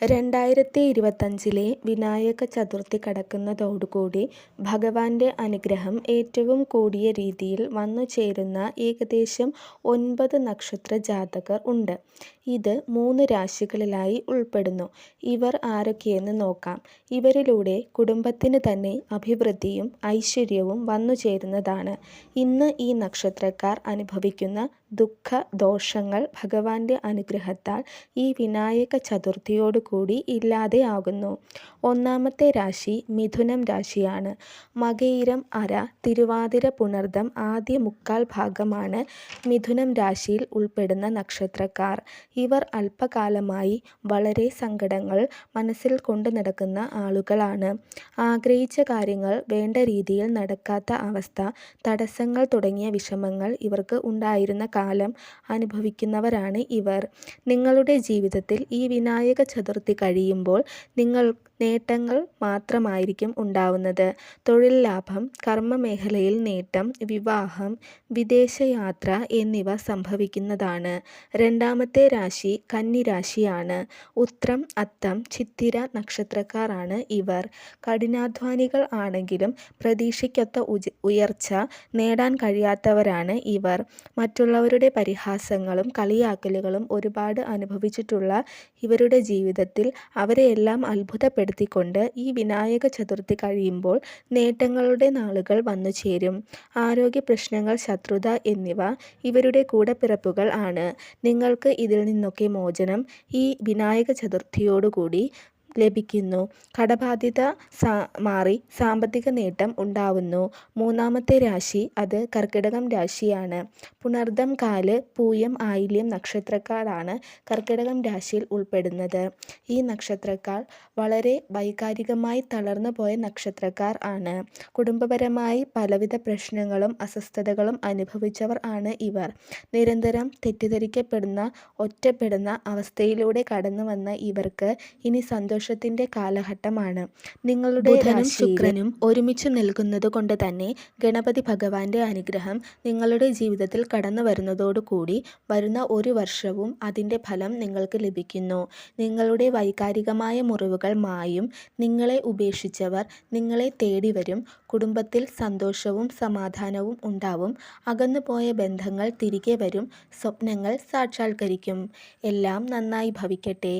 രണ്ടായിരത്തി ഇരുപത്തഞ്ചിലെ വിനായക ചതുർത്ഥി കടക്കുന്നതോടുകൂടി ഭഗവാന്റെ അനുഗ്രഹം ഏറ്റവും കൂടിയ രീതിയിൽ വന്നു ചേരുന്ന ഏകദേശം ഒൻപത് നക്ഷത്ര ജാതകർ ഉണ്ട്. ഇത് മൂന്ന് രാശികളിലായി ഉൾപ്പെടുന്നു. ഇവർ ആരൊക്കെയെന്ന് നോക്കാം. ഇവരിലൂടെ കുടുംബത്തിന് തന്നെ അഭിവൃദ്ധിയും ഐശ്വര്യവും വന്നു ചേരുന്നതാണ് ഇന്ന് ഈ നക്ഷത്രക്കാർ അനുഭവിക്കുന്ന ദുഃഖ ദോഷങ്ങൾ ഭഗവാന്റെ അനുഗ്രഹത്താൽ ഈ വിനായക ചതുർത്ഥിയോടുകൂടി ഇല്ലാതെയാകുന്നു. ഒന്നാമത്തെ രാശി മിഥുനം രാശിയാണ്. മകയിരം അര തിരുവാതിര പുണർദം ആദ്യ മുക്കാൽ ഭാഗമാണ് മിഥുനം രാശിയിൽ ഉൾപ്പെടുന്ന നക്ഷത്രക്കാർ. ഇവർ അല്പകാലമായി വളരെ സങ്കടങ്ങൾ മനസ്സിൽ കൊണ്ടുനടക്കുന്ന ആളുകളാണ്. ആഗ്രഹിച്ച കാര്യങ്ങൾ വേണ്ട രീതിയിൽ നടക്കാത്ത അവസ്ഥ, തടസ്സങ്ങൾ തുടങ്ങിയ വിഷമങ്ങൾ ഇവർക്ക് ഉണ്ടായിരുന്ന കാലം അനുഭവിക്കുന്നവരാണ് ഇവർ. നിങ്ങളുടെ ജീവിതത്തിൽ ഈ വിനായക ചതുർത്ഥി കഴിയുമ്പോൾ നിങ്ങൾ നേട്ടങ്ങൾ മാത്രമായിരിക്കും ഉണ്ടാവുന്നത്. തൊഴിൽ ലാഭം, കർമ്മമേഖലയിൽ നേട്ടം, വിവാഹം, വിദേശയാത്ര എന്നിവ സംഭവിക്കുന്നതാണ്. രണ്ടാമത്തെ രാശി കന്നിരാശിയാണ് ഉത്രം അത്തം ചിത്തിര നക്ഷത്രക്കാരാണ് ഇവർ. കഠിനാധ്വാനികൾ ആണെങ്കിലും പ്രതീക്ഷിക്കൊത്ത ഉയർച്ച നേടാൻ കഴിയാത്തവരാണ് ഇവർ. മറ്റുള്ളവരുടെ പരിഹാസങ്ങളും കളിയാക്കലുകളും ഒരുപാട് അനുഭവിച്ചിട്ടുള്ള ഇവരുടെ ജീവിതത്തിൽ അവരെയെല്ലാം അത്ഭുതപ്പെടുത്തിക്കൊണ്ട് ഈ വിനായക ചതുർത്ഥി കഴിയുമ്പോൾ നേട്ടങ്ങളുടെ നാളുകൾ വന്നു ചേരും ആരോഗ്യ പ്രശ്നങ്ങൾ ശത്രുത എന്നിവ ഇവരുടെ കൂടപ്പിറപ്പുകൾ ആണ്. നിങ്ങൾക്ക് ഇതിൽ നിന്നൊക്കെ മോചനം ഈ വിനായക ചതുർത്ഥിയോടുകൂടി ലഭിക്കുന്നു. കടബാധ്യത മാറി സാമ്പത്തിക നേട്ടം ഉണ്ടാവുന്നു. മൂന്നാമത്തെ രാശി അത് കർക്കിടകം രാശിയാണ്. പുണർദം കാൽ പൂയം ആയില്യം നക്ഷത്രക്കാരാണ് കർക്കിടകം രാശിയിൽ ഉൾപ്പെടുന്നത്. ഈ നക്ഷത്രക്കാർ വളരെ വൈകാരികമായി തളർന്നു പോയ നക്ഷത്രക്കാർ ആണ്. കുടുംബപരമായി പലവിധ പ്രശ്നങ്ങളും അസ്വസ്ഥതകളും അനുഭവിച്ചവർ ആണ് ഇവർ. നിരന്തരം തെറ്റിദ്ധരിക്കപ്പെടുന്ന, ഒറ്റപ്പെടുന്ന അവസ്ഥയിലൂടെ കടന്നു വന്ന ഇവർക്ക് ഇനി സന്തോഷത്തിന്റെ കാലഘട്ടമാണ്. നിങ്ങളുടെ ബുധനും ശുക്രനും ഒരുമിച്ച് നിൽക്കുന്നത് കൊണ്ട് തന്നെ ഗണപതി ഭഗവാന്റെ അനുഗ്രഹം നിങ്ങളുടെ ജീവിതത്തിൽ കടന്നു വരുന്നതോടുകൂടി വരുന്ന ഒരു വർഷവും അതിന്റെ ഫലം നിങ്ങൾക്ക് ലഭിക്കുന്നു. നിങ്ങളുടെ വൈകാരികമായ മുറിവുകൾ മായും. നിങ്ങളെ ഉപേക്ഷിച്ചവർ നിങ്ങളെ തേടി വരും കുടുംബത്തിൽ സന്തോഷവും സമാധാനവും ഉണ്ടാവും. അകന്നുപോയ ബന്ധങ്ങൾ തിരികെ വരും. സ്വപ്നങ്ങൾ സാക്ഷാത്കരിക്കും. എല്ലാം നന്നായി ഭവിക്കട്ടെ.